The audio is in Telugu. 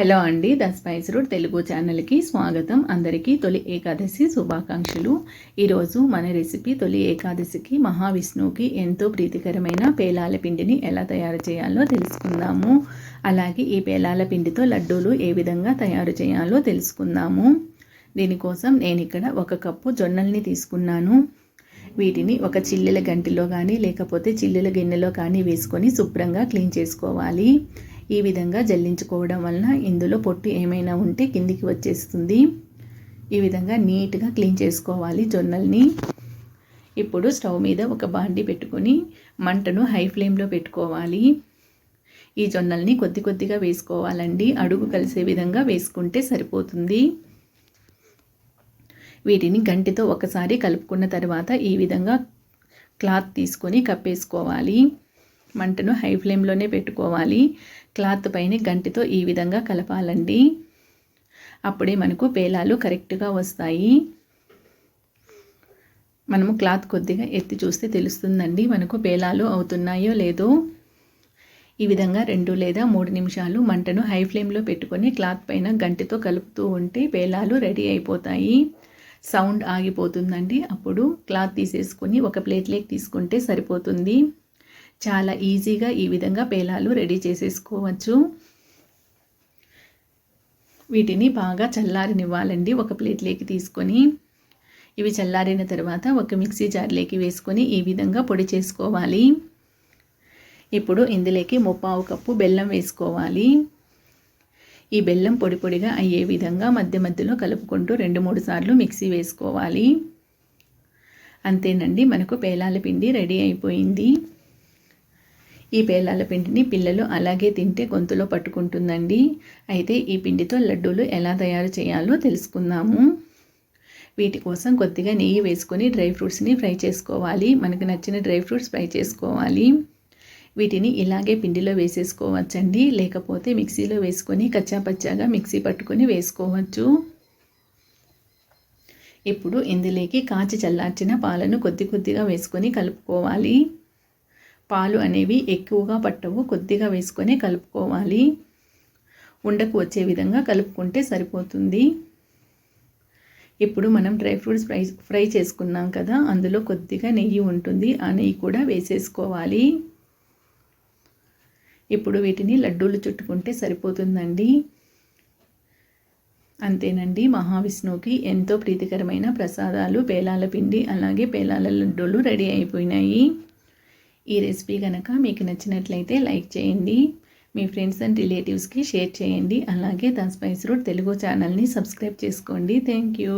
హలో అండి ద స్పైస్ రూట్ తెలుగు ఛానల్కి స్వాగతం. అందరికీ తొలి ఏకాదశి శుభాకాంక్షలు. ఈరోజు మన రెసిపీ తొలి ఏకాదశికి మహావిష్ణువుకి ఎంతో ప్రీతికరమైన పేలాల పిండిని ఎలా తయారు చేయాలో తెలుసుకుందాము. అలాగే ఈ పేలాల పిండితో లడ్డూలు ఏ విధంగా తయారు చేయాలో తెలుసుకుందాము. దీనికోసం నేను ఇక్కడ ఒక కప్పు జొన్నల్ని తీసుకున్నాను. వీటిని ఒక చిల్లెల గంటిలో కానీ లేకపోతే చిల్లెల గిన్నెలో కానీ వేసుకొని శుభ్రంగా క్లీన్ చేసుకోవాలి. ఈ విధంగా జల్లించుకోవడం వలన ఇందులో పొట్టు ఏమైనా ఉంటే కిందికి వచ్చేస్తుంది. ఈ విధంగా నీట్గా క్లీన్ చేసుకోవాలి జొన్నల్ని. ఇప్పుడు స్టవ్ మీద ఒక బాండి పెట్టుకొని మంటను హై ఫ్లేమ్లో పెట్టుకోవాలి. ఈ జొన్నల్ని కొద్ది కొద్దిగా వేసుకోవాలండి. అడుగు కలిసే విధంగా వేసుకుంటే సరిపోతుంది. వీటిని గంటితో ఒకసారి కలుపుకున్న తర్వాత ఈ విధంగా క్లాత్ తీసుకొని కప్పేసుకోవాలి. మంటను హై ఫ్లేమ్లోనే పెట్టుకోవాలి. క్లాత్ పైన గంటితో ఈ విధంగా కలపాలండి. అప్పుడే మనకు పేలాలు కరెక్ట్గా వస్తాయి. మనము క్లాత్ కొద్దిగా ఎత్తి చూస్తే తెలుస్తుందండి మనకు పేలాలు అవుతున్నాయో లేదో. ఈ విధంగా రెండు లేదా మూడు నిమిషాలు మంటను హై ఫ్లేమ్లో పెట్టుకొని క్లాత్ పైన గంటితో కలుపుతూ ఉంటే పేలాలు రెడీ అయిపోతాయి. సౌండ్ ఆగిపోతుందండి. అప్పుడు క్లాత్ తీసేసుకొని ఒక ప్లేట్లోకి తీసుకుంటే సరిపోతుంది. చాలా ఈజీగా ఈ విధంగా పేలాలు రెడీ చేసేసుకోవచ్చు. వీటిని బాగా చల్లారనివ్వాలండి. ఒక ప్లేట్లోకి తీసుకొని ఇవి చల్లారిన తర్వాత ఒక మిక్సీ జార్లోకి వేసుకొని ఈ విధంగా పొడి చేసుకోవాలి. ఇప్పుడు ఇందులోకి ముప్పావు కప్పు బెల్లం వేసుకోవాలి. ఈ బెల్లం పొడి పొడిగా అయ్యే విధంగా మధ్య మధ్యలో కలుపుకుంటూ రెండు మూడు సార్లు మిక్సీ వేసుకోవాలి. అంతేనండి మనకు పేలాల పిండి రెడీ అయిపోయింది. ఈ పేలాల పిండిని పిల్లలు అలాగే తింటే గొంతులో పట్టుకుంటుందండి. అయితే ఈ పిండితో లడ్డూలు ఎలా తయారు చేయాలో తెలుసుకుందాము. వీటి కోసం కొద్దిగా నెయ్యి వేసుకొని డ్రై ఫ్రూట్స్ని ఫ్రై చేసుకోవాలి. మనకు నచ్చిన డ్రై ఫ్రూట్స్ ఫ్రై చేసుకోవాలి. వీటిని ఇలాగే పిండిలో వేసేసుకోవచ్చండి. లేకపోతే మిక్సీలో వేసుకొని కచ్చాపచ్చాగా మిక్సీ పట్టుకొని వేసుకోవచ్చు. ఇప్పుడు ఇందులోకి కాచి చల్లార్చిన పాలను కొద్ది కొద్దిగా వేసుకొని కలుపుకోవాలి. పాలు అనేవి ఎక్కువగా పట్టవు కొద్దిగా వేసుకొని కలుపుకోవాలి. ఉండకు వచ్చే విధంగా కలుపుకుంటే సరిపోతుంది. ఇప్పుడు మనం డ్రై ఫ్రూట్స్ ఫ్రై ఫ్రై చేసుకున్నాం కదా అందులో కొద్దిగా నెయ్యి ఉంటుంది ఆ నెయ్యి కూడా వేసేసుకోవాలి. ఇప్పుడు వీటిని లడ్డూలు చుట్టుకుంటే సరిపోతుందండి. అంతేనండి మహావిష్ణువుకి ఎంతో ప్రీతికరమైన ప్రసాదాలు పేలాల పిండి అలాగే పేలాల లడ్డూలు రెడీ అయిపోయినాయి. ఈ రెసిపీ కనుక మీకు నచ్చినట్లయితే లైక్ చేయండి. మీ ఫ్రెండ్స్ అండ్ రిలేటివ్స్కి షేర్ చేయండి. అలాగే ద స్పైస్ రూట్ తెలుగు ఛానల్ని సబ్స్క్రైబ్ చేసుకోండి. Thank you